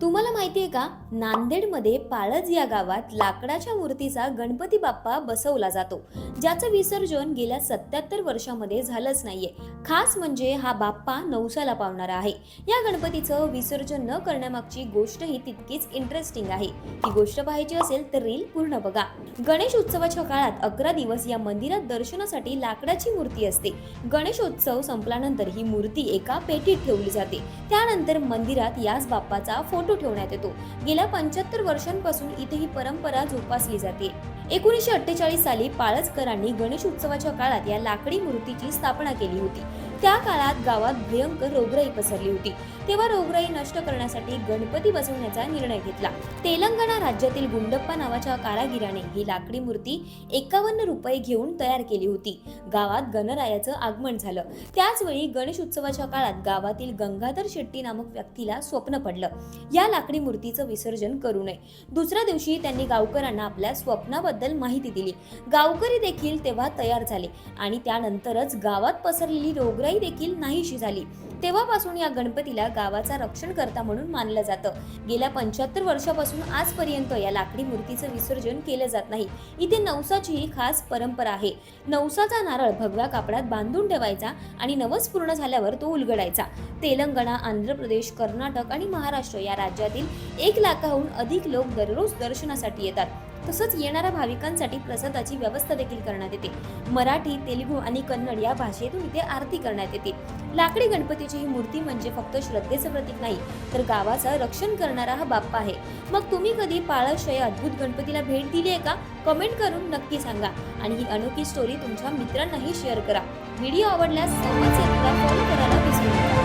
तुम्हाला माहिती आहे का? नांदेडमध्ये पाळज या गावात लाकडाच्या मूर्तीचा गणपती बाप्पा बसवला जातो ज्याचं विसर्जन गेल्या सत्याहत्तर वर्षामध्ये झालंच नाहीये. खास म्हणजे हा बाप्पा नवसाला पावणारा आहे. या गणपतीचं विसर्जन न करण्यामागची गोष्ट ही तितकीच इंटरेस्टिंग आहे. ही गोष्ट पाहायची असेल तर रील पूर्ण बघा. गणेश उत्सवाच्या काळात अकरा दिवस या मंदिरात दर्शनासाठी लाकडाची मूर्ती असते. गणेशोत्सव संपल्यानंतर ही मूर्ती एका पेटीत ठेवली जाते. त्यानंतर मंदिरात याच बाप्पाचा फोटो ठेवण्यात येतो. गेल्या पंच्याहत्तर वर्षांपासून इथे ही परंपरा जोपासली जाते. एकोणीसशे अठ्ठेचाळीस साली पाळसकरांनी गणेश उत्सवाच्या काळात या लाकडी मूर्तीची स्थापना केली होती. त्या काळात गावात भयंकर रोगराई पसरली होती. तेव्हा रोगराई नष्ट करण्यासाठी गणपती बसवण्याचा निर्णय घेतला. तेलंगणा राज्यातील गुंडप्पा नावाच्या कारागिराने ही लाकडी मूर्ती एकावन्न रुपये घेऊन तयार केली होती. गावात गणरायाचं आगमन झालं. त्याचवेळी गणेश उत्सवाच्या काळात गावातील गंगाधर शेट्टी नामक व्यक्तीला स्वप्न पडलं. या लाकडी मूर्तीचं विसर्जन करू नये. दुसऱ्या दिवशी त्यांनी गावकऱ्यांना आपल्या स्वप्नाबद्दल माहिती दिली. गावकरी देखील तेव्हा तयार झाले आणि त्यानंतरच गावात पसरलेली रोगराई देखील नाहीशी झाली. तेव्हापासून या गणपतीला गावाचा रक्षणकर्ता म्हणून मानलं जातं. गेल्या पंच्याहत्तर वर्षापासून आजपर्यंत या लाकडी मूर्तीचं विसर्जन केलं जात नाही. इथे नवसाची ही खास परंपरा आहे. नवसाचा नारळ भगव्या कापडात बांधून ठेवायचा आणि नवस पूर्ण झाल्यावर तो उलगडायचा. तेलंगणा आंध्र प्रदेश कर्नाटक आणि महाराष्ट्र या राज्यातील एक लाखाहून अधिक लोक दररोज दर्शनासाठी येतात. तसंच येणाऱ्या भाविकांसाठी प्रसादाची व्यवस्था देखील करण्यात येते. मराठी तेलुगू आणि कन्नड या भाषेतून इथे आरती करण्यात येते. लाकडी गणपतीची ही मूर्ती म्हणजे फक्त श्रद्धेचं प्रतीक नाही तर गावाचं रक्षण करणारा हा बाप्पा आहे. मग तुम्ही कधी पाळशय अद्भुत गणपतीला भेट दिली आहे का? कमेंट करून नक्की सांगा आणि ही अनोखी स्टोरी तुमच्या मित्रांनाही शेअर करा. व्हिडिओ आवडल्यास फॉलो करायला विसरू नका.